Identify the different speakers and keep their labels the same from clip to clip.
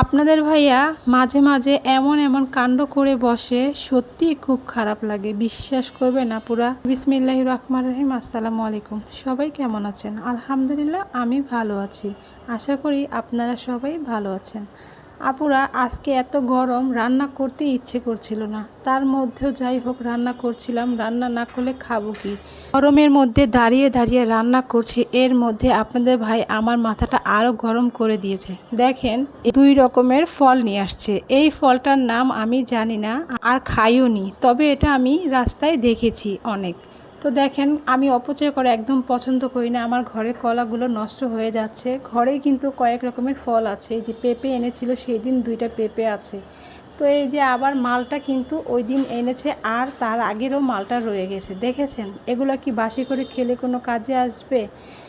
Speaker 1: আপনাদের ভাইয়া মাঝে মাঝে এমন এমন কাণ্ড করে বসে, সত্যি খুব খারাপ লাগে। বিশ্বাস করবে না পুরা। বিসমিল্লাহ রহমান রহিম, আসসালামু আলাইকুম। সবাই কেমন আছেন? আলহামদুলিল্লাহ, আমি ভালো আছি। আশা করি আপনারা সবাই ভালো আছেন। আপুরা আজকে এত গরম, রান্না করতে ইচ্ছে করছিল না। তার মধ্যেও যাই হোক, রান্না করছিলাম, রান্না না করলে খাব কি? গরমের মধ্যে দাঁড়িয়ে দাঁড়িয়ে রান্না করছি, এর মধ্যে আপনাদের ভাই আমার মাথাটা আরও গরম করে দিয়েছে। দেখেন, দুই রকমের ফল নিয়ে আসছে। এই ফলটার নাম আমি জানি না আর খাইও নি তবে এটা আমি রাস্তায় দেখেছি অনেক। তো দেখেন, আমি অপচয় করে একদম পছন্দ করি না। আমার ঘরে কলাগুলো নষ্ট হয়ে যাচ্ছে। ঘরেই কিন্তু কয়েক রকমের ফল আছে। যে পেঁপে এনেছিল সেই দিন দুইটা পেঁপে আছে। তো এই যে আবার মালটা কিন্তু ওই দিন এনেছে আর তার আগেরও মালটা রয়ে গেছে। দেখেছেন? এগুলো কি বাসি করে খেলে কোনো কাজে আসবে?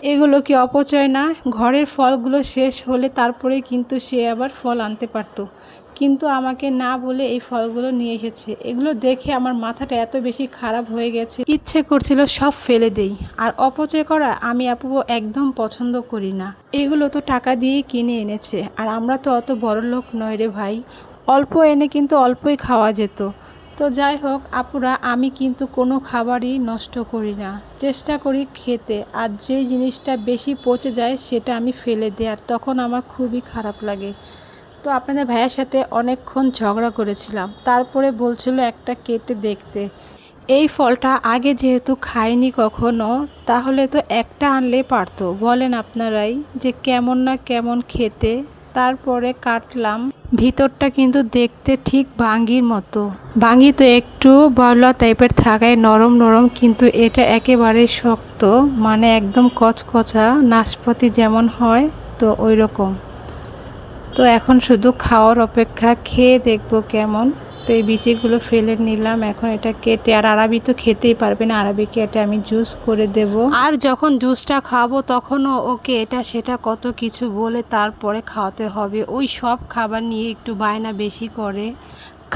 Speaker 1: এগুলো কি অপচয় না? ঘরের ফলগুলো শেষ হলে তারপরে কিন্তু সে আবার ফল আনতে পারতো। কিন্তু আমাকে না বলে এই ফলগুলো নিয়ে এসেছে। এগুলো দেখে আমার মাথাটা এত বেশি খারাপ হয়ে গেছে। ইচ্ছে করছিল সব ফেলে দেই। আর অপচয় করা আমি আপু একদম পছন্দ করি না। এগুলো তো টাকা দিয়েই কিনে এনেছে। আর আমরা তো অত বড় লোক নয় রে ভাই। অল্প এনে কিন্তু অল্পই খাওয়া যেত। তো যাই হোক, আপুরা, আমি কিন্তু কোনো খাবারই নষ্ট করি না। চেষ্টা করি খেতে, আর যে জিনিসটা বেশি পচে যায় সেটা আমি ফেলে দিই, আর তখন আমার খুবই খারাপ লাগে। তো আপনাদের ভাইয়ের সাথে অনেকক্ষণ ঝগড়া করেছিলাম। তারপরে বলছিল একটা কেটে দেখতে। এই ফলটা আগে যেহেতু খাইনি কখনো, তাহলে তো একটা আনলে পারতো। বলেন আপনারাই যে কেমন না কেমন খেতে। তারপরে কাটলাম। ভিতরটা কিন্তু দেখতে ঠিক ভাঙ্গির মতো। ভাঙ্গি তো একটু বলা টাইপের থাকায় নরম নরম, কিন্তু এটা একেবারে শক্ত মানে একদম কচকচা, নাশপাতি যেমন হয়, তো ওই রকম তো এখন শুধু খাওয়ার অপেক্ষা, খেয়ে দেখব কেমন। তো এই বিচিগুলো ফেলে নিলাম। এখন এটা কেটে, আর আরবি তো খেতেই পারবে না। আরবি কেটে আমি জুস করে দেব। আর যখন জুসটা খাব, তখনও ওকে এটা সেটা কত কিছু বলে তারপরে খাওয়াতে হবে। ওই সব খাবার নিয়ে একটু বায়না বেশি করে।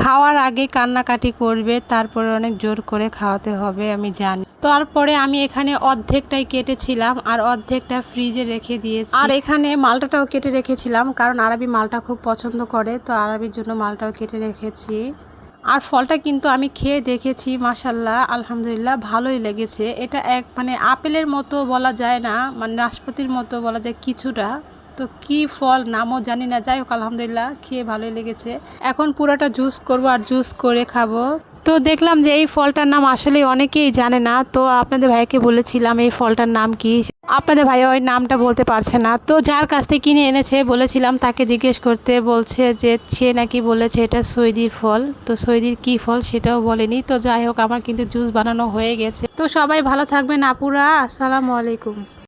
Speaker 1: খাওয়ার আগে কান্নাকাটি করবে, তারপরে অনেক জোর করে খাওয়াতে হবে, আমি জানি। তারপরে আমি এখানে অর্ধেকটাই কেটেছিলাম আর অর্ধেকটা ফ্রিজে রেখে দিয়েছি। আর এখানে মালটাটাও কেটে রেখেছিলাম, কারণ আরবি মালটা খুব পছন্দ করে, তো আরবির জন্য মালটাও কেটে রেখেছি। আর ফলটা কিন্তু আমি খেয়ে দেখেছি মাসাল্লাহ আলহামদুলিল্লাহ, ভালোই লেগেছে। এটা এক মানে আপেলের মতো বলা যায় না মানে নাশপাতির মতো বলা যায় কিছুটা। তো কি ফল নামও জানি না। যাই হোক, আলহামদুলিল্লাহ, খেয়ে ভালোই লেগেছে। এখন পুরোটা জুস করব আর জুস করে খাব। তো দেখলাম যে এই ফলটার নাম আসলে অনেকেই জানে না। তো আপনাদের ভাইকে বলেছিলাম এই ফলটার নাম কি। আপনাদের ভাই ওই নামটা বলতে পারছে না। তো যার কাছ থেকে কিনে এনেছে, বলেছিলাম তাকে জিজ্ঞেস করতে। বলছে যে সে নাকি বলেছে এটা সৈদির ফল। তো সৈদির কি ফল সেটাও বলেনি। তো যাই হোক, আমার কিন্তু জুস বানানো হয়ে গেছে। তো সবাই ভালো থাকবেন আপুরা। আসসালামু আলাইকুম।